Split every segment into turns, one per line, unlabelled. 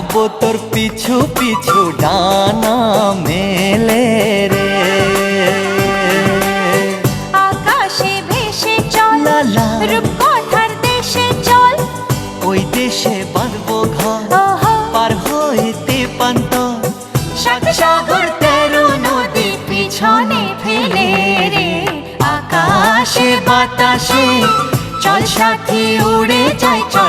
যাব তোর পিছু পিছু ডানা মেলে রে
আকাশে ভেসে চল রূপকথার দেশে চল
ওই দেশে বাঁধবো ঘর পার হইতে পান্ত
সাগর তেরো নদী পিছনে ফেলে রে আকাশে বাতাসে
চল সাথে উড়ে যায় চল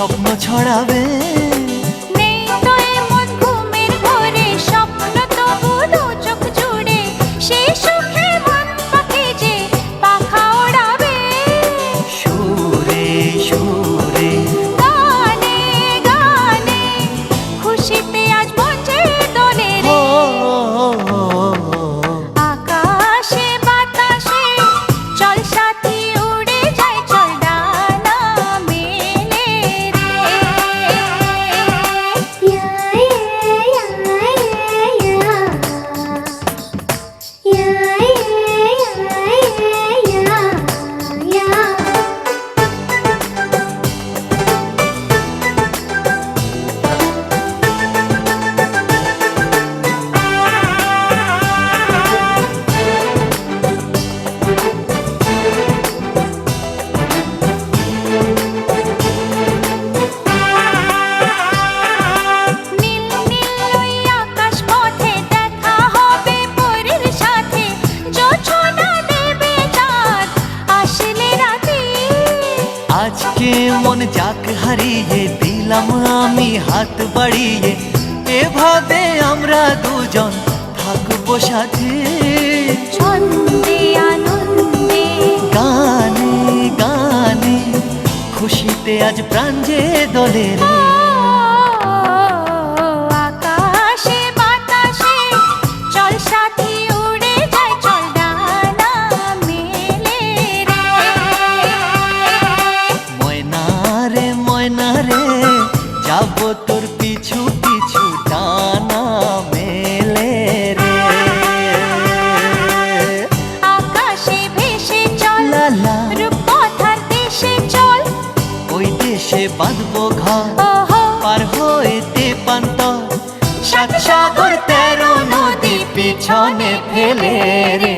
স্বপ্ন ছড়াবে। সাথে
ছন্দে আনন্দে
গানে গানে খুশিতে আজ প্রাণ যে
দলের में फैले रे।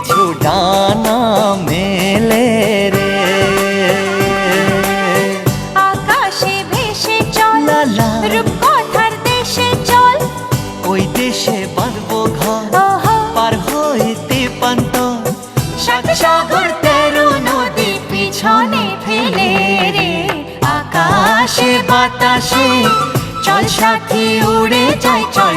কিছু ডানা মেলে রে আকাশে ভেসে চল রূপকথার দেশে চল।
ওই দেশে বাঁধবো ঘর পার হইতে পান্ত। সাগর তেরো নদী পিছনে ফেলে রে।
আকাশে বাতাসে চল সাথে উড়ে যায় চল।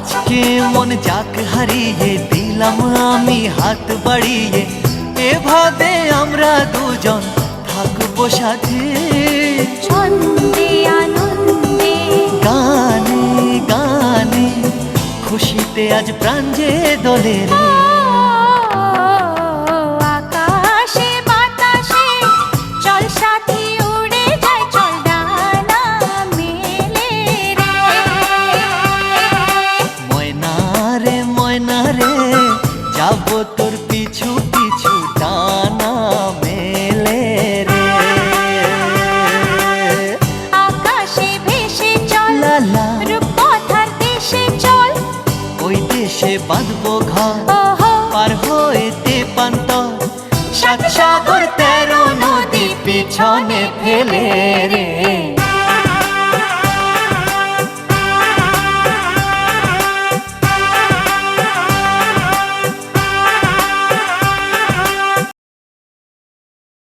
আজকে মন যাক হারিয়ে দিলাম আমি হাত বাড়িয়ে। এভাবে আমরা দুজন থাকব সাথে। গানে গানে খুশিতে আজ প্রাণ যে দলের মিশে বাঁধব ঘর। পার হইতে পান্ত সাত সাগর তেরো নদী পিছনে ফেলে রে।